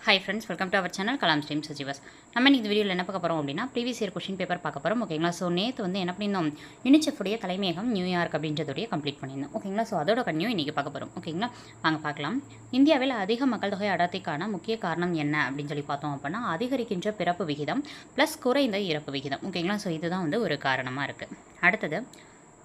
Hi friends welcome to our channel Kalam stream சஜிவாஸ் நம்ம இன்னைக்கு வீடியோவில் என்ன பார்க்க போகிறோம் அப்படின்னா ப்ரீவியஸ் இயர் கொஷின் பேப்பர் பார்க்க போகிறோம் ஓகேங்களா ஸோ நேற்று வந்து என்ன பண்ணியிருந்தோம்? யூனிசெஃபுடைய தலைமையகம் நியூயார்க் அப்படின்றதுடைய கம்ப்ளீட் பண்ணியிருந்தோம் ஓகேங்களா ஸோ அதோட கன்னியும் இன்றைக்கி பார்க்க போகிறோம் ஓகேங்களா வாங்க பார்க்கலாம். இந்தியாவில் அதிக மக்கள் தொகை அடர்த்திக்கான முக்கிய காரணம் என்ன அப்படின்னு சொல்லி பார்த்தோம் அப்படின்னா அதிகரிக்கின்ற பிறப்பு விகிதம் ப்ளஸ் குறைந்த இறப்பு விகிதம் ஓகேங்களா ஸோ இதுதான் வந்து ஒரு காரணமாக இருக்குது அடுத்தது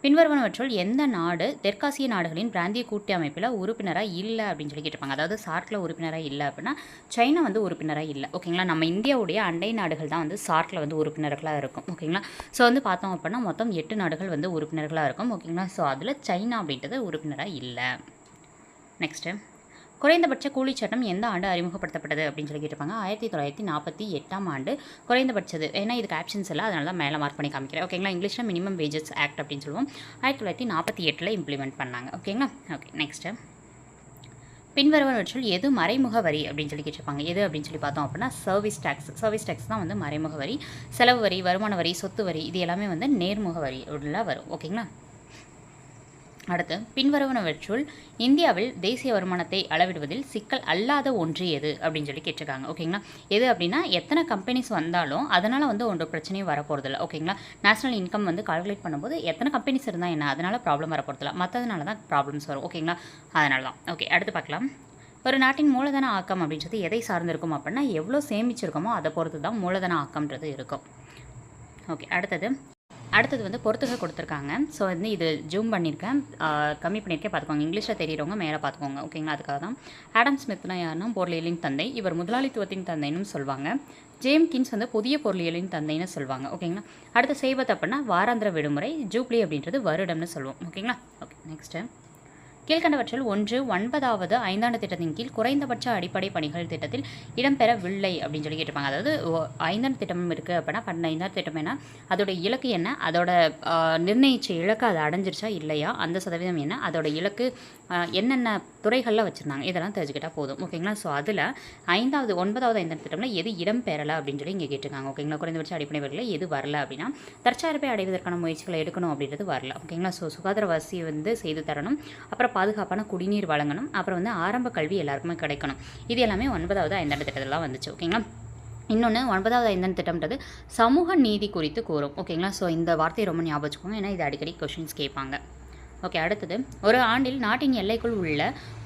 பின்வருவனவற்றுள் எந்த நாடு தெற்காசிய நாடுகளின் பிராந்திய கூட்டமைப்பில் உறுப்பினராக இல்லை அப்படின்னு சொல்லி கேட்டிருப்பாங்க. அதாவது சார்க்கில் உறுப்பினராக இல்லை அப்படின்னா சைனா வந்து உறுப்பினராக இல்லை. ஓகேங்களா? நம்ம இந்தியாவுடைய அண்டை நாடுகள் தான் வந்து சார்க்கில் வந்து உறுப்பினர்களாக இருக்கும். ஓகேங்களா? ஸோ வந்து பார்த்தோம் அப்படின்னா மொத்தம் எட்டு நாடுகள் வந்து உறுப்பினர்களாக இருக்கும். ஓகேங்களா? ஸோ அதில் சைனா அப்படின்றது உறுப்பினராக இல்லை. நெக்ஸ்ட்டு குறைந்தபட்ச கூலி சட்டம் எந்த ஆண்டு அறிமுகப்படுத்தப்பட்டது அப்படின்னு சொல்லி கேட்டிருப்பாங்க. ஆயிரத்தி தொள்ளாயிரத்தி நாற்பத்தி எட்டாம் ஆண்டு குறைந்தபட்சது. ஏன்னா இதுக்கு ஆப்ஷன்ஸ் இல்லை. அதனால தான் மேலே மார்க் பண்ணி காமிக்கிறேன். ஓகேங்களா இங்கிலீஷில் மினிமம் வேஜஸ் ஆக்ட் அப்படின்னு சொல்லுவோம். ஆயிரத்தி தொள்ளாயிரத்தி நாற்பத்தி எட்டில் இம்ப்ளிமெண்ட் பண்ணாங்க. ஓகேங்களா ஓகே நெக்ஸ்ட்டு பின்வருவனவற்றில் எது மறைமுக வரி அப்படின்னு சொல்லி கேட்டிருப்பாங்க. எது அப்படின்னு சொல்லி பார்த்தோம் அப்படின்னா சர்வீஸ் டேக்ஸ் சர்வீஸ் டேக்ஸ் தான் வந்து மறைமுக வரி. செலவு வரி வருமான வரி சொத்து வரி இது எல்லாமே வந்து நேர்முக வரி உள்ள வரும் ஓகேங்களா அடுத்து பின்வருவனவற்றுள் இந்தியாவில் தேசிய வருமானத்தை அளவிடுவதில் சிக்கல் அல்லாத ஒன்று எது? அப்படின்னு சொல்லி கேட்டிருக்காங்க. ஓகேங்களா? எது அப்படின்னா எத்தனை கம்பெனிஸ் வந்தாலும் அதனால் வந்து ஒன்று பிரச்சனையும் வரப்போகிறதில்ல ஓகேங்களா? நேஷனல் இன்கம் வந்து கால்குலேட் பண்ணும்போது எத்தனை கம்பெனிஸ் இருந்தால் என்ன? அதனால் ப்ராப்ளம் வரப்போகிறதில்ல மற்றதுனால தான் ப்ராப்ளம்ஸ் வரும். ஓகேங்களா? அதனால தான். ஓகே அடுத்து பார்க்கலாம். ஒரு நாட்டின் மூலதன ஆக்கம் அப்படின்றது எதை சார்ந்திருக்கும் அப்படின்னா எவ்வளோ சேமிச்சிருக்கோமோ அதை பொறுத்து தான் மூலதன ஆக்கம்ன்றது இருக்கும். ஓகே அடுத்தது அடுத்தது வந்து பொறுத்துக கொடுத்துருக்காங்க. ஸோ வந்து இது ஜூம் பண்ணியிருக்கேன். கம்மி பண்ணியிருக்கேன். பார்த்துக்கோங்க. இங்கிலீஷில் தெரியிறவங்க மேலே பார்த்துக்கோங்க. ஓகேங்களா அதுக்காக தான். ஆடம் ஸ்மித்னா யாருன்னா பொருளியலின் தந்தை. இவர் முதலாளித்துவத்தின் தந்தைன்னு சொல்லுவாங்க ஜேம் கின்ஸ் வந்து புதிய பொருளியலின் தந்தைன்னு சொல்லுவாங்க ஓகேங்களா அடுத்து செய்வது அப்படின்னா வாராந்திர விடுமுறை ஜூப்ளி அப்படின்றது வருடம்னு சொல்லுவோம் ஓகேங்களா ஓகே நெக்ஸ்ட்டு கீழ்கண்டவற்றில் ஒன்று ஒன்பதாவது ஐந்தாண்டு திட்டத்தின் கீழ் குறைந்தபட்ச அடிப்படை பணிகள் திட்டத்தில் இடம்பெறவில்லை அப்படின்னு சொல்லி கேட்டிருப்பாங்க. அதாவது ஐந்தாண்டு திட்டம் இருக்குது அப்படின்னா பன்னெண்டு ஐந்தாண்டு திட்டம் என்ன? அதோட இலக்கு என்ன? அதோட நிர்ணயிச்ச இலக்கு அது அடைஞ்சிருச்சா இல்லையா? அந்த சதவீதம் என்ன? அதோட இலக்கு என்னென்ன துறைகளில் வச்சுருந்தாங்க? இதெல்லாம் தெரிஞ்சுக்கிட்டால் போதும். ஓகேங்களா? ஸோ அதில் ஐந்தாவது ஒன்பதாவது ஐந்தாண்டு திட்டம்ல எது இடம்பெறலை அப்படின்னு சொல்லி இங்கே கேட்டிருக்காங்க. ஓகேங்களா? குறைந்தபட்ச அடிப்படை வரியில் எது வரல அப்படின்னா தற்சார்பை அடைவதற்கான முயற்சிகளை எடுக்கணும் அப்படின்றது வரல. ஓகேங்களா? ஸோ சுகாதார வசதி வந்து செய்து தரணும். அப்புறம் பாதுகாப்பான குடிநீர் வழங்கணும். அப்புறம் வந்து ஆரம்ப கல்வி எல்லாருக்குமே கிடைக்கணும். இது எல்லாமே ஒன்பதாவது ஐந்தாண்டு திட்டத்திலாம் வந்துச்சு ஓகேங்களா? இன்னொன்று ஒன்பதாவது ஐந்தாண்டு திட்டம்ன்றது சமூக நீதி குறித்து கூறும் ஓகேங்களா? ஸோ இந்த வார்த்தையை ரொம்ப ஞாபகம் வச்சுக்கோங்க. ஏன்னா இது அடிக்கடி கொஷின்ஸ் கேட்பாங்க. ஓகே அடுத்தது. ஒரு ஆண்டில் நாட்டின் எல்லைக்குள் உள்ள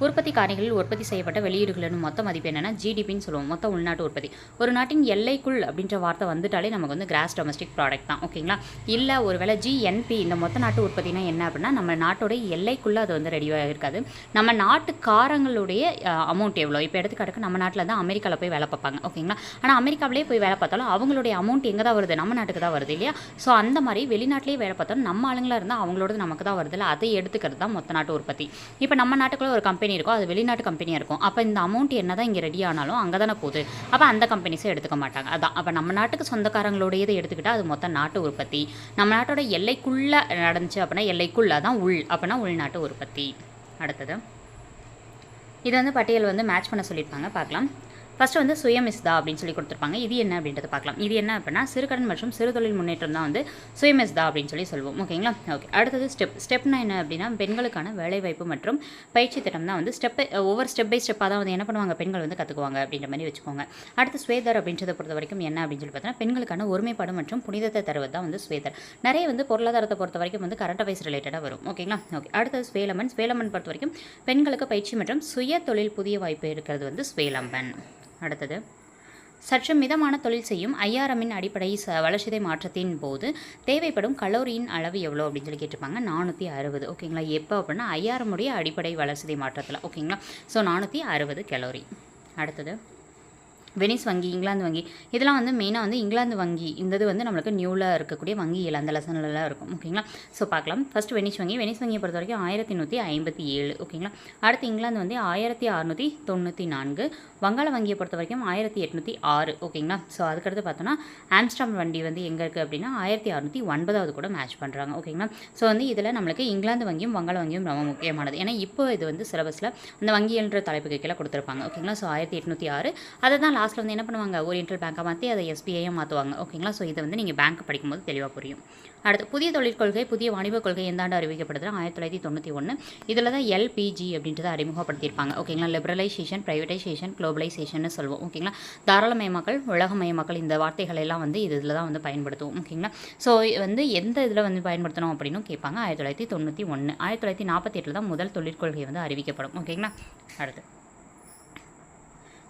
உற்பத்தி காரணிகளில் உற்பத்தி செய்யப்பட்ட வெளியீடுகளின் மொத்த மதிப்பு என்னென்னா ஜிடிபின்னு சொல்லுவோம். மொத்த உள்நாட்டு உற்பத்தி. ஒரு நாட்டின் எல்லைக்குள் அப்படின்ற வார்த்தை வந்துட்டாலே நமக்கு வந்து கிராஸ் டொமஸ்டிக் ப்ராடக்ட் தான். ஓகேங்களா? இல்லை ஒருவேளை ஜிஎன்பி இந்த மொத்த நாட்டு உற்பத்தினா என்ன அப்படின்னா நம்ம நாட்டோட எல்லைக்குள்ளே அது வந்து ரெடியாக இருக்காது. நம்ம நாட்டுக்காரங்களுடைய அமௌண்ட் எவ்வளோ இப்போ எடுத்துக்காட்டுக்கு நம்ம நாட்டில் தான் அமெரிக்காவில் போய் வேலை பார்ப்பாங்க. ஓகேங்களா? ஆனால் அமெரிக்காவிலே போய் வேலை பார்த்தாலும் அவங்களுடைய அமௌண்ட் எங்கே தான் வருது? நம்ம நாட்டுக்கு தான் வருது இல்லையா? ஸோ அந்த மாதிரி வெளிநாட்டிலேயே வேலை பார்த்தாலும் நம்ம ஆளுங்களாக இருந்தால் அவங்களோடது நமக்கு தான் வருதுல்ல அதை எடுத்துக்கிறது தான் மொத்த நாட்டு உற்பத்தி. இப்போ நம்ம நாட்டுக்குள்ள ஒரு கம்பெனி இருக்கும் அது வெளிநாட்டு கம்பெனியாக இருக்கும். அப்போ இந்த அமௌண்ட் என்ன தான் இங்கே ரெடி ஆனாலும் அங்கே தானே போகுது. அப்போ அந்த கம்பெனிஸை எடுத்துக்க மாட்டாங்க. அதான். அப்போ நம்ம நாட்டுக்கு சொந்தக்காரங்களுடைய இதை எடுத்துக்கிட்டால் அது மொத்த நாட்டு உற்பத்தி. நம்ம நாட்டோட எல்லைக்குள்ளே நடந்துச்சு அப்படின்னா எல்லைக்குள்ளே தான் உள் அப்படின்னா உள்நாட்டு உற்பத்தி. அடுத்தது. இது வந்து பட்டியல் வந்து மேட்ச் பண்ண சொல்லியிருப்பாங்க. பார்க்கலாம். ஃபஸ்ட்டு வந்து சுயமிஸ்தா அப்படின்னு சொல்லி கொடுத்துருப்பாங்க. இது என்ன அப்படின்றத பார்க்கலாம். இது என்ன அப்படின்னா சிறுகடன் மற்றும் சிறு தொழில் முன்னேற்றம் தான் வந்து சுயமிஸ்தா அப்படின்னு சொல்லி சொல்லுவோம் ஓகேங்களா? ஓகே. அடுத்தது ஸ்டெப். ஸ்டெப்னா என்ன அப்படின்னா பெண்களுக்கான வேலைவாய்ப்பு மற்றும் பயிற்சி திட்டம் தான் வந்து ஸ்டெப் ஒவ்வொரு ஸ்டெப் பை ஸ்டெப்பாக தான் வந்து என்ன பண்ணுவாங்க? பெண்கள் வந்து கற்றுக்குவாங்க அப்படின்ற மாதிரி வச்சுக்கோங்க. அடுத்து ஸ்வேதர் அப்படின்றத பொறுத்த வரைக்கும் என்ன அப்படின்னு சொல்லி பார்த்தீங்கன்னா பெண்களுக்கான ஒருமைப்பாடு மற்றும் புனிதத்தை தருவது தான் வந்து ஸ்வேதர் நிறைய வந்து பொருளாதாரத்தை பொறுத்த வரைக்கும் வந்து கரண்ட் அஃபேர்ஸ் ரிலேட்டடாக வரும். ஓகேங்களா? ஓகே. அடுத்தது ஸ்வேலமன் ஸ்வேலமன் பொறுத்த வரைக்கும் பெண்களுக்கு பயிற்சி மற்றும் சுய தொழில் புதிய வாய்ப்பு இருக்கிறது வந்து ஸ்வேலம்பன் அடுத்தது. சற்று மிதமான தொழில் செய்யும் ஐஆர்எம்மின் அடிப்படை ச வளர்ச்சிதை மாற்றத்தின் போது தேவைப்படும் கலோரியின் அளவு எவ்வளோ அப்படின்னு சொல்லி கேட்டிருப்பாங்க. நானூற்றி அறுபது. ஓகேங்களா? எப்போ அப்படின்னா ஐஆர்எம்முடைய அடிப்படை வளர்ச்சிதை மாற்றத்தில். ஓகேங்களா? ஸோ நானூற்றி அறுபது கலோரி. அடுத்தது. வெனிஸ் வங்கி இங்கிலாந்து வங்கி இதெல்லாம் வந்து மெயினாக வந்து இங்கிலாந்து வங்கி. இந்த இது வந்து நம்மளுக்கு நியூவில் இருக்கக்கூடிய வங்கிகள் அந்த லெசன்லலாம் இருக்கும். ஓகேங்களா ஸோ பார்க்கலாம். ஃபஸ்ட் வெனிஸ் வங்கி. வெனிஸ் வங்கியை பொறுத்த வரைக்கும் ஆயிரத்தி நூற்றி ஐம்பத்தி ஏழு. ஓகேங்களா அடுத்து இங்கிலாந்து வந்து ஆயிரத்தி அறுநூற்றி தொண்ணூற்றி நான்கு. வங்காள வங்கியை பொறுத்த வரைக்கும் ஆயிரத்தி எட்நூற்றி ஆறு. ஓகேங்களா ஸோ அதுக்கடுத்து பார்த்தோன்னா ஆம்ஸ்டாம் வண்டி வந்து எங்கே இருக்குது அப்படின்னா ஆயிரத்தி அறுநூற்றி ஒன்பதாவது கூட மேட்ச் பண்ணுறாங்க ஓகேங்களா ஸோ வந்து இதில் நம்மளுக்கு இங்கிலாந்து வங்கியும் வங்காள வங்கியும் ரொம்ப முக்கியமானது. ஏன்னா இப்போ இது வந்து சிலபஸில் அந்த வங்கியல்ன்ற தலைப்புக்கு கீழே கொடுத்துருப்பாங்க. ஓகேங்களா ஸோ ஆயிரத்தி எட்நூற்றி ஆறு. அதை தான் லாஸ்ட்டில் வந்து என்ன பண்ணுவாங்க? ஓரியன்டல் பேங்காக மாற்றி அதை எஸ்பிஐயாக மாற்றுவாங்க ஓகேங்களா ஸோ இதை வந்து நீங்கள் பேங்க் படிக்கும்போது தெளிவாக புரியும். அடுத்து புதிய தொழில் கொள்கை புதிய வாணிப கொள்கை எந்த ஆண்டு அறிவிக்கப்படுதுன்னா ஆயிரத்தி தொள்ளாயிரத்தி தொண்ணூற்றி ஒன்று இதில் தான் எல்பிஜி அப்படின்றத அறிமுகப்படுத்தியிருப்பாங்க. ஓகேங்களா லிபரலைசேஷன் ப்ரைவேட்டைசேஷன் குளோபலைசேஷன் சொல்லுவோம் ஓகேங்களா தாராளமயமாக்கல் உலகமயமாக்கல் இந்த வார்த்தைகள் எல்லாம் வந்து இது இதில் தான் வந்து பயன்படுத்துவோம். ஓகேங்களா ஸோ வந்து எந்த இதில் வந்து பயன்படுத்தணும் அப்படின்னு கேட்பாங்க. ஆயிரத்தி தொள்ளாயிரத்தி தொண்ணூற்றி ஒன்று ஆயிரத்தி தொள்ளாயிரத்தி நாற்பத்தி எட்டில் தான் முதல் தொழிற்கொள்கை வந்து அறிவிக்கப்படும். ஓகேங்களா அடுத்து.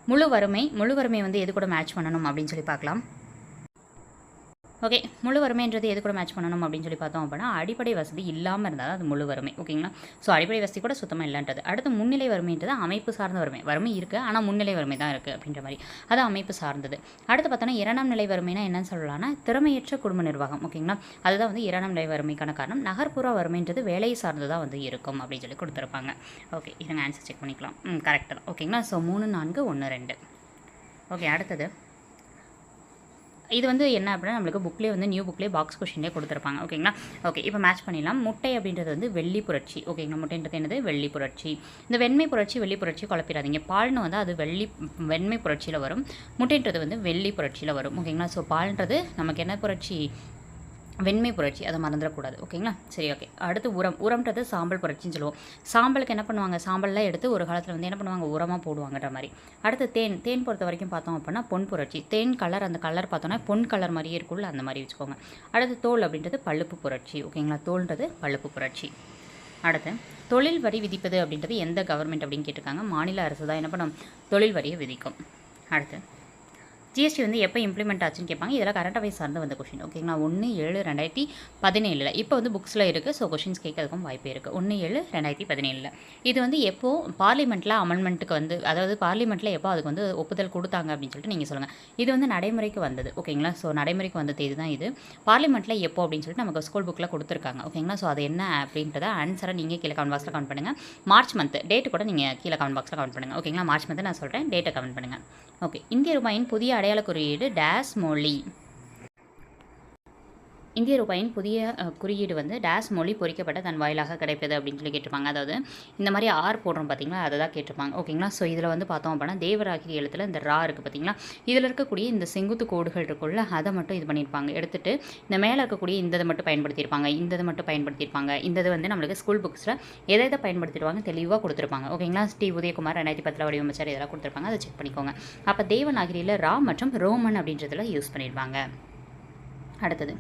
முழு வறுமை முழு வறுமை வந்து எது கூட மேட்ச் பண்ணணும் அப்படின்னு சொல்லி பார்க்கலாம். ஓகே முழு வறுமைன்றது எது கூட மேட்ச் பண்ணணும் அப்படின்னு சொல்லி பார்த்தோம் அப்படின்னா அடிப்படை வசதி இல்லாமல் இருந்தால் அது முழு வறுமை ஓகேங்களா ஸோ அடிப்படை வசதி கூட சுத்தமாக இல்லைன்றது. அடுத்து முன்னிலை வறுமைன்றது அமைப்பு சார்ந்த வறுமை. வறுமை இருக்குது ஆனால் முன்னிலை வறுமை தான் இருக்குது அப்படின்ற மாதிரி. அது அமைப்பு சார்ந்தது. அடுத்து பார்த்தோன்னா இரண்டாம் நிலை வறுமைனா என்னன்னு சொல்லலாம்னா திறமையற்ற குடும்ப நிர்வாகம் ஓகேங்களா அதுதான் வந்து இரண்டாம் நிலை வறுமைக்கான காரணம். நகர்ப்புற வறுமைன்றது வேலையை சார்ந்ததாக வந்து இருக்கும் அப்படின்னு சொல்லி கொடுத்துருப்பாங்க. ஓகே இருங்க ஆன்சர் செக் பண்ணிக்கலாம். ம் கரெக்டாக தான் ஓகேங்களா ஸோ மூணு நான்கு ஒன்று ரெண்டு. ஓகே அடுத்தது. இது வந்து என்ன அப்படின்னா நம்மளுக்கு புக்லேயே வந்து நியூ புக்லேயே பாக்ஸ் கொஷின்லேயே கொடுத்துருப்பாங்க. ஓகேங்களா ஓகே இப்போ மேட்ச் பண்ணிடலாம். முட்டை அப்படின்றது வந்து வெள்ளி புரட்சி. ஓகேங்களா முட்டைன்றது என்னது? வெள்ளி புரட்சி. இந்த வெண்மை புரட்சி வெள்ளி புரட்சி குழப்பிடாதீங்க. பால்னு வந்து அது வெள்ளி வெண்மை புரட்சியில் வரும். முட்டைன்றது வந்து வெள்ளி புரட்சியில் வரும். ஓகேங்களா ஸோ பால்ன்றது நமக்கு என்ன புரட்சி? வெண்மை புரட்சி அதை மறந்துடக்கூடாது. ஓகேங்களா? சரி ஓகே. அடுத்து உரம். உரம்ன்றது சாம்பல் புரட்சின்னு சொல்லுவோம். சாம்பலுக்கு என்ன பண்ணுவாங்க? சாம்பல்லாம் எடுத்து ஒரு காலத்தில் வந்து என்ன பண்ணுவாங்க? உரமாக போடுவாங்கன்ற மாதிரி. அடுத்து தேன். தேன் பொறுத்த வரைக்கும் பார்த்தோம் அப்படின்னா பொன் புரட்சி. தேன் கலர் அந்த கலர் பார்த்தோன்னா பொன் கலர் மாதிரியே இருக்குள்ள அந்த மாதிரி வச்சுக்கோங்க. அடுத்து தோல் அப்படின்றது பழுப்பு புரட்சி. ஓகேங்களா? தோல்ன்றது பழுப்பு புரட்சி. அடுத்து தொழில் வரி விதிப்பது அப்படின்றது எந்த கவர்மெண்ட் அப்படின்னு கேட்டிருக்காங்க? மாநில அரசு தான் என்ன பண்ணும்? தொழில் வரியை விதிக்கும். அடுத்து ஜிஎஸ்டி வந்து எப்போ இம்ப்ளிமெண்ட் ஆச்சுன்னு கேட்பாங்க. இதெல்லாம் கரண்ட் அஃபேர்ஸ் சார்ந்து வந்த கொஷின் ஓகேங்களா ஒன்று ஏழு ரெண்டாயிரத்தி பதினேழில். இப்போ வந்து புக்ஸில் இருக்குது ஸோ கொஷின்ஸ் கேட்கறதுக்கும் வாய்ப்பு இருக்குது ஒன்று ஏழு ரெண்டாயிரத்தி பதினேழில். இது வந்து எப்போ பார்லிமெண்ட்டில் அமெண்ட்மெண்ட்டுக்கு வந்து அதாவது பார்லிமெண்ட்டில் எப்போ அதுக்கு வந்து ஒப்புதல் கொடுத்தாங்க அப்படின்னு சொல்லிட்டு நீங்கள் சொல்லுங்கள் இது வந்து நடைமுறைக்கு வந்தது. ஓகேங்களா ஸோ நடைமுறைக்கு வந்த தேதி தான் இது. பார்லிமெண்ட்டில் எப்போ அப்படின்னு சொல்லிட்டு நமக்கு ஸ்கூல் புக்கில் கொடுத்துருக்காங்க. ஓகேங்களா ஸோ அது என்ன அப்படின்றத ஆன்சரை நீங்கள் கீழே கமெண்ட் பாக்ஸில் கமெண்ட் பண்ணுங்கள் மார்ச் மந்த் டேட்டு கூட நீங்கள் கீழே கமெண்ட் பாக்ஸில் கமெண்ட் பண்ணுங்கள் ஓகேங்களா மார்ச் மந்த் நான் சொல்கிறேன் டேட்டை கமெண்ட் பண்ணுங்கள் ஓகே இந்திய ரூபாயின் புதிய அடை அடையாள குறியீடு டேஸ் மொழி. இந்திய ரூபாயின் புதிய குறியீடு வந்து டேஸ் மொழி பொறிக்கப்பட்ட தன் வாயிலாக கிடைப்பது அப்படின்னு சொல்லி கேட்டிருப்பாங்க. அதாவது இந்த மாதிரி ஆர் போடுறோம் பார்த்தீங்களா அதை தான் கேட்டிருப்பாங்க. ஓகேங்களா? ஸோ இதில் வந்து பார்த்தோம் அப்படின்னா தேவராகிரி எழுத்துல இந்த ரா இருக்குது பார்த்தீங்களா இதில் இருக்கக்கூடிய இந்த செங்குத்து கோடுகள் இருக்குள்ள அதை மட்டும் இது பண்ணியிருப்பாங்க. எடுத்துகிட்டு இந்த மேலே இருக்கக்கூடிய இந்ததை மட்டும் பயன்படுத்தியிருப்பாங்க. இந்த இதை மட்டும் பயன்படுத்தியிருப்பாங்க. இந்த இது வந்து நம்மளுக்கு ஸ்கூல் புக்ஸில் எதை எதை பயன்படுத்திடுவாங்க தெளிவாக கொடுத்துருப்பாங்க. ஓகேங்களா? ஸ்ரீ உதயகுமார் ரெண்டாயிரத்தி பத்தில் வடிவமைச்சார் இதெல்லாம் கொடுத்துருப்பாங்க. அதை செக் பண்ணிக்கோங்க. அப்போ தேவநாகிரியில் ரா மற்றும் ரோமன் அப்படின்றதுல யூஸ் பண்ணியிருப்பாங்க. அடுத்தது.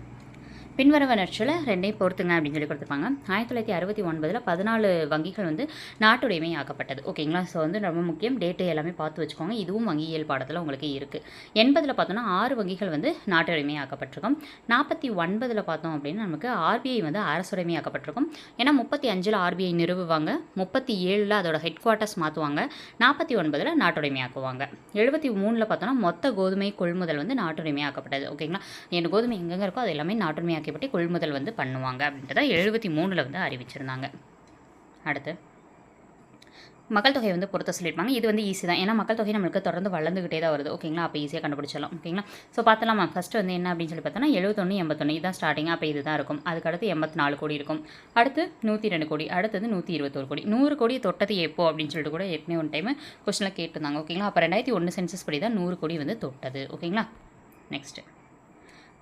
பின்வருவனற்றில் ரெண்டையும் பொறுத்துங்க அப்படின்னு சொல்லி கொடுத்துருப்பாங்க. ஆயிரத்தி தொள்ளாயிரத்தி அறுபத்தி ஒன்பதில் பதினாலு வங்கிகள் வந்து நாட்டுடைமை ஆக்கப்பட்டது ஓகேங்களா ஸோ வந்து ரொம்ப முக்கியம். டேட்டு எல்லாமே பார்த்து வச்சுக்கோங்க. இதுவும் வங்கியியல் பாடத்தில் உங்களுக்கு இருக்குது எண்பதில் பார்த்தோன்னா ஆறு வங்கிகள் வந்து நாட்டுடைமை ஆக்கப்பட்டிருக்கும் நாற்பத்தி ஒன்பதில் பார்த்தோம் அப்படின்னா நமக்கு ஆர்பிஐ வந்து அரசுடைமை ஆக்கப்பட்டிருக்கும் ஏன்னா முப்பத்தி அஞ்சில் ஆர்பிஐ நிறுவுவாங்க. முப்பத்தி ஏழில் அதோட ஹெட் குவார்ட்டர்ஸ் மாற்றுவாங்க நாற்பத்தி ஒன்பதில் நாட்டுடைமை ஆக்குவாங்க எழுபத்தி மூணில் பார்த்தோன்னா மொத்த கோதுமை கொள்முதல் வந்து நாட்டுடைமை ஆக்கப்பட்டது ஓகேங்களா என் கோதுமை எங்கெங்கே இருக்கோ அது எல்லாமே நாட்டுடைமை பட்டி கொள்முதல் வந்து பண்ணுவாங்க அப்படின்றத எழுபத்தி மூணில் வந்து அறிவிச்சிருந்தாங்க. அடுத்து மக்கள் தொகை வந்து பொறுத்த சொல்லியிருப்பாங்க. இது வந்து ஈஸி தான். ஏன்னா மக்கள் தொகை நம்மளுக்கு தொடர்ந்து வளர்ந்துக்கிட்டே தான் வருது. ஓகேங்களா அப்போ ஈஸியாக கண்டுபிடிச்சிடலாம். ஓகேங்களா ஸோ பார்த்தலாமா ஃபஸ்ட்டு வந்து என்ன அப்படின்னு சொல்லி பார்த்தோன்னா எழுபத்தொன்று எண்பத்தொன்று இதுதான் ஸ்டார்டிங் அப்போ இதுதான் இருக்கும். அதுக்கு அடுத்து எண்பத்தி நாலு கோடி இருக்கும். அடுத்து நூற்றி ரெண்டு கோடி. அடுத்தது நூற்றி இருபத்தோரு கோடி. நூறு கோடி தொட்டது எப்போ அப்படின்னு சொல்லிட்டு கூட ஏற்கனவே ஒன் டைம் கொஸ்டினில் கேட்டிருந்தாங்க. ஓகேங்களா அப்போ ரெண்டாயிரத்தி ஒன்று சென்சஸ் படி தான் நூறு கோடி வந்து தொட்டது. ஓகேங்களா நெக்ஸ்ட்டு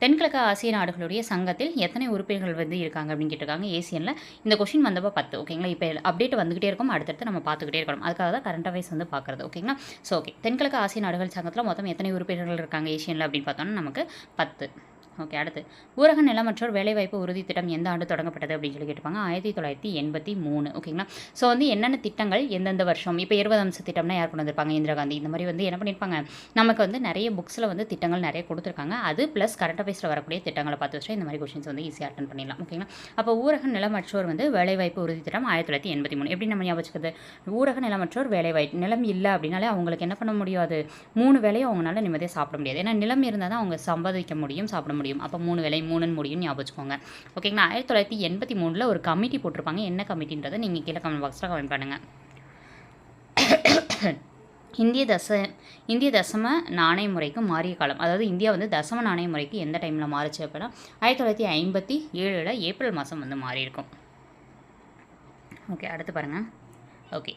தென்கிழக்கு ஆசிய நாடுகளுடைய சங்கத்தில் எத்தனை உறுப்பினர்கள் வந்து இருக்காங்க அப்படின்னு கேட்டிருக்காங்க ஏசியனில். இந்த கொஷின் வந்தப்போ பத்து ஓகேங்களா? இப்போ அப்டேட் வந்துகிட்டே இருக்கும். அடுத்தடுத்து நம்ம பார்த்துக்கிட்டே இருக்கணும். அதுக்காக தான் கரண்ட் அஃபேர்ஸ் வந்து பார்க்குறது ஓகேங்களா? ஸோ ஓகே தென்கிழக்கு ஆசிய நாடுகள் சங்கத்தில் மொத்தம் எத்தனை உறுப்பினர்கள் இருக்காங்க ஏசியனில் அப்படின்னு பார்த்தோம்னா நமக்கு பத்து. ஓகே அடுத்து. ஊரக நிலமற்றோர் வேலைவாய்ப்பு உறுதி திட்டம் எந்த ஆண்டு தொடங்கப்பட்டது அப்படின்னு சொல்லி கேட்டுப்பாங்க ஆயிரத்தி தொள்ளாயிரத்தி எண்பத்தி மூணு. ஓகேங்களா? ஸோ வந்து என்னென்ன திட்டங்கள் எந்தெந்த வருஷம்? இப்போ இருபது அம்ச திட்டம்னா யார் கொண்டு வந்திருப்பாங்க? இந்திரா காந்தி. இந்த மாதிரி வந்து என்ன பண்ணியிருப்பாங்க? நமக்கு வந்து நிறைய புக்ஸில் வந்து திட்டங்கள் நிறைய கொடுத்துருக்காங்க. அது ப்ளஸ் கரண்ட் அஃபேர்ஸில் வரக்கூடிய திட்டங்களை பார்த்து வச்சா இந்த மாதிரி கொஷின்ஸ் வந்து ஈஸியாக அட்டன் பண்ணிடலாம். ஓகேங்களா? அப்போ ஊரக நிலமற்றோர் வந்து வேலைவாய்ப்பு உறுதி திட்டம் ஆயிரத்தி தொள்ளாயிரத்தி எண்பத்தி மூணு. எப்படி நம்ம ஞாபகம் ஊரக நிலமற்றோர் வேலைவாய்ப்பு நிலம் இல்லை அப்படின்னாலே அவங்களுக்கு என்ன பண்ண முடியாது? மூணு வேலையும் அவங்களால நிம்மதியாக சாப்பிட முடியாது. ஏன்னா நிலம் இருந்தால் தான் அவங்க சம்பாதிக்க முடியும் சாப்பிட முடியும். அப்போ மூணு வேலை மூணுன்னு முடியும் ஞாபகம் வச்சுக்கோங்க. ஓகேங்களா ஆயிரத்தி தொள்ளாயிரத்தி எண்பத்தி மூணில் ஒரு கமிட்டி போட்டிருப்பாங்க. என்ன கமிட்டின்றதை நீங்கள் கீழே கமெண்ட் பாக்ஸில் கமெண்ட் பண்ணுங்கள் இந்திய தச இந்திய தசம நாணய முறைக்கு மாறிய காலம். அதாவது இந்தியா வந்து தசம நாணய முறைக்கு எந்த டைமில் மாறுச்சு அப்படின்னா ஆயிரத்தி தொள்ளாயிரத்தி ஐம்பத்தி ஏழில் ஏப்ரல் மாதம் வந்து மாறியிருக்கும். ஓகே அடுத்து பாருங்கள் ஓகே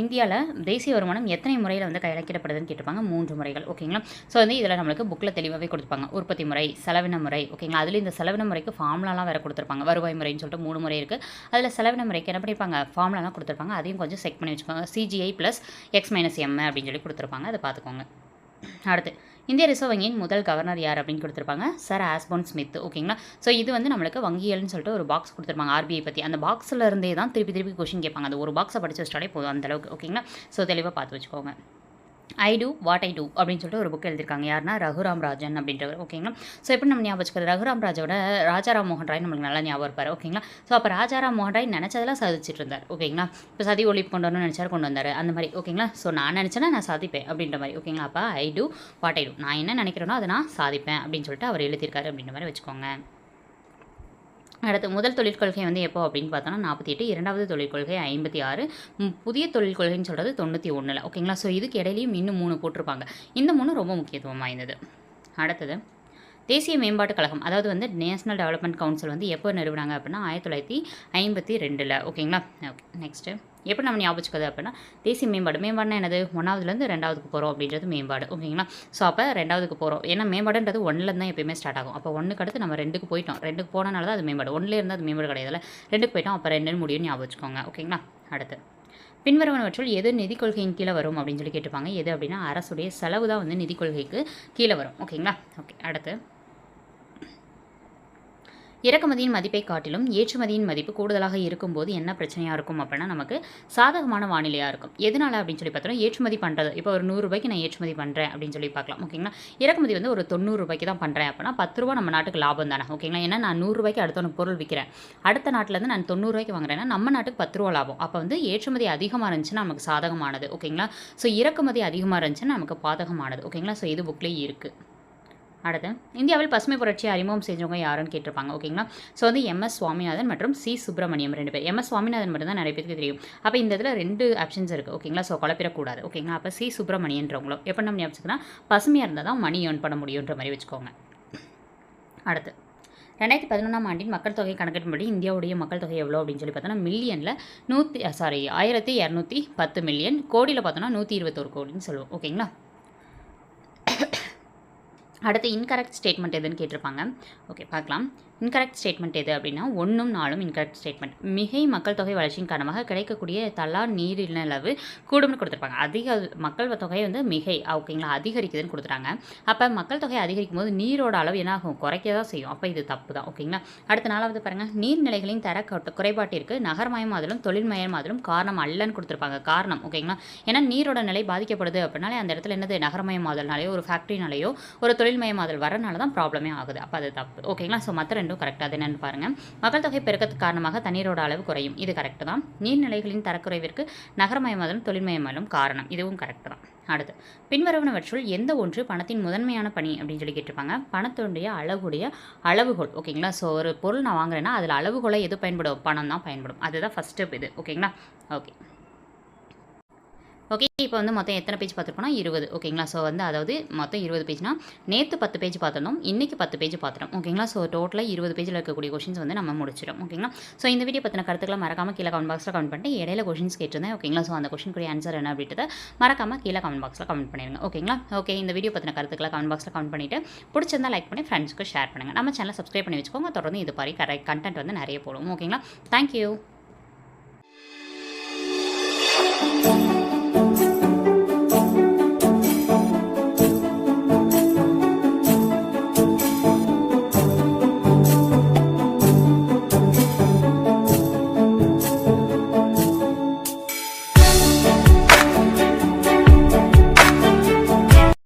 இந்தியாவில் தேசிய வருமானம் எத்தனை முறையில் வந்து கணக்கிடப்படுதுன்னு கேட்டிருப்பாங்க? மூன்று முறைகள். ஓகேங்களா? ஸோ வந்து இதில் நம்மளுக்கு புக்கில் தெளிவாகவே கொடுத்துருப்பாங்க. உற்பத்தி முறை செலவின முறை ஓகேங்களா? அதில் இந்த செலவின முறைக்கு ஃபார்முலாலாம் வேறு கொடுத்துருப்பாங்க. வருவாய் முறைன்னு சொல்லிட்டு மூணு முறை இருக்குது அதில் செலவின முறைக்கு என்ன பண்ணியிருப்பாங்க ஃபார்முலாலாம் கொடுத்துருப்பாங்க. அதையும் கொஞ்சம் செக் பண்ணி வச்சுக்கோங்க. CGI plus X minus M அப்படின்னு சொல்லி கொடுத்துருப்பாங்க. அதை பார்த்துக்கோங்க. அடுத்து இந்திய ரிசர்வ் வங்கியின் முதல் கவர்னர் யார் அப்படின்னு கொடுத்துருப்பாங்க? சார் ஆஸ்போன் ஸ்மித் ஓகேங்களா ஸோ இது வந்து நம்மளுக்கு வங்கியல்னு சொல்லிட்டு ஒரு பாக்ஸ் கொடுத்துருப்பாங்க ஆர்பிஐ பற்றி அந்த பாக்ஸில் இருந்தே தான் திருப்பி திருப்பி கொஷின் கேட்பாங்க. அந்த ஒரு பாக்ஸை படிச்சு வச்சிட்டாலே போதும் அந்த அளவுக்கு. ஓகேங்களா ஸோ தெளிவாக பார்த்து வச்சுக்கோங்க. I do what I do அப்படின்னு சொல்லிட்டு ஒரு புக் எழுதியிருக்காங்க. யாருன்னா ரகுராம் ராஜன் அப்படின்றவர். ஓகேங்களா ஸோ எப்படி நம்ம ஞாபகம் வச்சுக்கிறது? ரகுராம் ராஜோட ராஜாராம் மோகன் ராய் நம்மளுக்கு நல்லா ஞாபகம் இருப்பார். ஓகேங்களா ஸோ அப்போ ராஜாராம் மோகன் ராய் நினச்சதெல்லாம் சாதிச்சுட்டு இருந்தார். ஓகேங்களா இப்போ சதி ஒழிப்பு கொண்டு வரணும்னு நினச்சார் கொண்டு வந்தார். அந்த மாதிரி. ஓகேங்களா ஸோ நான் நினச்சேன்னா நான் சாதிப்பேன் அப்படின்ற மாதிரி. ஓகேங்களா அப்போ I do what I do நான் என்ன நினைக்கிறேனோ அதை நான் சாதிப்பேன் அப்படின்னு சொல்லிட்டு அவர் எழுதியிருக்காரு அப்படின்ற மாதிரி வச்சுக்கோங்க. அடுத்து முதல் தொழிற்கொள்கை வந்து எப்போ அப்படின்னு பார்த்தோன்னா நாற்பத்தி எட்டு இரண்டாவது தொழிற்கொள்கை ஐம்பத்தி ஆறு புதிய தொழிற்கொள்கைன்னு சொல்கிறது தொண்ணூற்றி ஒன்றில் ஓகேங்களா ஸோ இதுக்கு இடையிலையும் இன்னும் மூணு போட்டிருப்பாங்க. இந்த மூணு ரொம்ப முக்கியத்துவம் வாய்ந்தது. அடுத்தது தேசிய மேம்பாட்டுக் கழகம் அதாவது வந்து நேஷனல் டெவலப்மெண்ட் கவுன்சில் வந்து எப்போ நிறுவினாங்க அப்படின்னா ஆயிரத்தி தொள்ளாயிரத்தி ஐம்பத்தி ரெண்டில். ஓகேங்களா ஓகே நெக்ஸ்ட்டு எப்படி நம்ம ஞாபகம் அப்படின்னா தேசிய மேம்பாடு. மேம்பாடுனா என்னது? ஒன்றாவதுலேருந்து ரெண்டாவதுக்கு போகிறோம் அப்படின்றது மேம்பாடு. ஓகேங்களா? ஸோ அப்போ ரெண்டாவதுக்கு போகிறோம் ஏன்னா மேம்பாடுன்றது ஒன்றுலேருந்து தான் எப்பயுமே ஸ்டார்ட் ஆகும். அப்போ ஒன்றுக்கு அடுத்து நம்ம ரெண்டுக்கு போயிட்டோம். ரெண்டுக்கு போனனால தான் அது மேம்பாடு. ஒன்றுல இருந்தால் அது மேம்பாடு கிடையாதுல ரெண்டுக்கு போயிட்டோம். அப்போ ரெண்டுன்னு முடியும் ஞாபகம் வச்சுக்கோங்க. ஓகேங்களா? அடுத்து. பின்வருவனவற்றில் எது நிதி கொள்கையின் கீழே வரும் அப்படின்னு சொல்லி கேட்டிருப்பாங்க எது அப்படின்னா அரசுடைய செலவு தான் வந்து நிதி கொள்கைக்கு கீழே வரும். ஓகேங்களா? ஓகே அடுத்து. இறக்குமதியின் மதிப்பை காட்டிலும் ஏற்றுமதியின் மதிப்பு கூடுதலாக இருக்கும்போது என்ன பிரச்சனையாக இருக்கும் அப்படின்னா நமக்கு சாதகமான வானிலையாக இருக்கும். எதனால அப்படின்னு சொல்லி பார்த்தோம்னா ஏற்றுமதி பண்ணுறது இப்போ ஒரு நூறுரூபாய்க்கு நான் ஏற்றுமதி பண்ணுறேன் அப்படின்னு சொல்லி பார்க்கலாம். ஓகேங்களா? இறக்குமதி வந்து ஒரு தொண்ணூறு ரூபாய்க்கு தான் பண்ணுறேன் அப்படின்னா பத்து ரூபா நம்ம நாட்டுக்கு லாபம் தானே. ஓகேங்களா? ஏன்னா நான் நூறுரூபாய்க்கு அடுத்த அடுத்த பொருள் விற்கிறேன் அடுத்த நாட்டிலேருந்து நான் தொண்ணூறு ரூபாய்க்கு வாங்குறேன்னா நம்ம நாட்டுக்கு பத்து ரூபா லாபம். அப்போ வந்து ஏற்றுமதி அதிகமாக இருந்துச்சுன்னா நமக்கு சாதகமானது. ஓகேங்களா? ஸோ இறக்குமதி அதிகமாக இருந்துச்சுன்னா நமக்கு பாதகமானது. ஓகேங்களா? ஸோ இது புக்லேயே இருக்குது அடுத்து இந்தியாவில் பசுமை புரட்சியை அறிமுகம் செஞ்சவங்க யாருன்னு கேட்டிருப்பாங்க ஓகேங்களா? ஸோ வந்து எம்எஸ் சுவாமிநாதன் மற்றும் சி சுப்பிரமணியம் ரெண்டு பேர். எம்எஸ் சுவாமிநாதன் மட்டும் தான் நிறைய பேருக்கு தெரியும். அப்போ இந்த இதில் ரெண்டு ஆப்ஷன்ஸ் இருக்குது ஓகேங்களா? ஸோ குழப்பிடக்கூடாது ஓகேங்களா? அப்போ சி சுப்பிரமணியன்றவங்களும் எப்போ நம்ம ஞாபகம் பசுமையாக இருந்தால் தான் மணி ஏர்ன் பண்ண முடியுன்ற மாதிரி வச்சுக்கோங்க. அடுத்து ரெண்டாயிரத்தி பதினொன்றாம் ஆண்டின் மக்கள் தொகை கணக்கெடுப்படி இந்தியாவுடைய மக்கள் தொகை எவ்வளோ அப்படின்னு சொல்லி பார்த்தோன்னா மில்லியனில் நூற்றி சாரி ஆயிரத்தி இரநூத்தி பத்து மில்லியன் கோடியில் பார்த்தோன்னா நூற்றி இருபத்தோரு கோடின்னு சொல்லுவோம் ஓகேங்களா? அடுத்து இன்கரெக்ட் ஸ்டேட்மெண்ட் எதுன்னு கேட்டிருப்பாங்க. ஓகே பார்க்கலாம். இன்கரெக்ட் ஸ்டேட்மெண்ட் எது அப்படின்னா ஒன்றும் நாளும் இன்கரெக்ட் ஸ்டேட்மெண்ட் மிகை மக்கள் தொகை வளர்ச்சியின் காரணமாக கிடைக்கக்கூடிய தலா நீரின் அளவு கூடும்னு கொடுத்துருப்பாங்க. அதிக மக்கள் தொகை வந்து மிகை ஓகேங்களா அதிகரிக்குதுன்னு கொடுத்துட்டாங்க. அப்போ மக்கள் தொகை அதிகரிக்கும் போது நீரோட அளவு என்ன ஆகும் குறைக்க தான் செய்யும். அப்போ இது தப்பு தான் ஓகேங்களா அடுத்த நாளாவது பாருங்கள் நீர்நிலைகளின் தர குறைபாட்டிற்கு நகர்மயமாதலும் தொழில்மயமாதலும் காரணம் அல்லன்னு கொடுத்துருப்பாங்க. காரணம் ஓகேங்களா ஏன்னா நீரோட நிலை பாதிக்கப்படுது அப்படின்னாலே அந்த இடத்துல என்னது? நகர்மயமாதல்னாலேயோ ஒரு ஃபேக்ட்ரினாலேயோ ஒரு தொழில்மயமாதல் வரனால தான் ப்ராப்ளமே ஆகுது. அப்போ அது தப்பு ஓகேங்களா ஸோ மற்ற ரெண்டு ரெண்டும் கரெக்டாக அது என்னன்னு பாருங்கள் மக்கள் தொகை பெருக்கத்துக்கு காரணமாக தண்ணீரோட அளவு குறையும். இது கரெக்டு தான். நீர்நிலைகளின் தரக்குறைவிற்கு நகரமயமாதலும் தொழில்மயமாதலும் காரணம். இதுவும் கரெக்டு தான். அடுத்து பின்வருவனவற்றுள் எந்த ஒன்று பணத்தின் முதன்மையான பணி அப்படின்னு சொல்லி கேட்டிருப்பாங்க. பணத்தினுடைய அளவுடைய அளவுகோல். ஓகேங்களா ஸோ ஒரு பொருள் நான் வாங்குறேன்னா அதில் அளவுகோலை எது பயன்படும்? பணம் தான் பயன்படும். அதுதான் ஃபஸ்ட் ஸ்டெப் இது. ஓகேங்களா ஓகே ஓகே இப்போ வந்து மொத்தம் எத்தனை பேஜ் பார்த்துருக்கோம்னா இருபது. ஓகேங்களா ஸோ வந்து அதாவது மொத்தம் இருபது பேஜ்னா நேற்று பத்து பேஜ் பார்த்துருந்தோம் இன்றைக்கி பத்து பேஜ் பார்த்துட்டோம் ஓகேங்களா ஸோ டோட்டலாக இருபது பேஜில் இருக்கக்கூடிய கொஷின்ஸ் வந்து நம்ம முடிச்சிடும் ஓகேங்களா ஸோ இந்த வீடியோ பற்றின கருத்துக்களை மறக்காம கீழே கமெண்ட் பாக்ஸில் கமெண்ட் பண்ணிட்டு இடையில கொஷின்ஸ் கேட்டிருந்தேன். ஓகேங்களா ஸோ அந்த கொஷினுக்குரிய ஆன்சர் என்ன அப்படின்றத மறக்காம கீழே கமெண்ட் பாக்ஸில் கமெண்ட் பண்ணிடுங்க ஓகேங்களா ஓகே இந்த வீடியோ பற்றின கருத்துக்களை கமெண்ட் பாக்ஸில் கமெண்ட் பண்ணிவிட்டு பிடிச்சிருந்தா லைக் பண்ணி ஃப்ரெண்ட்ஸ்க்கு ஷேர் பண்ணுங்கள் நம்ம சேனலை சப்ஸ்கிரைப் பண்ணி வச்சுக்கோங்க. தொடர்ந்து இது மாதிரி கரெக்ட் கண்டென்ட் வந்து நிறைய போடுவோம் ஓகேங்களா தேங்க்யூ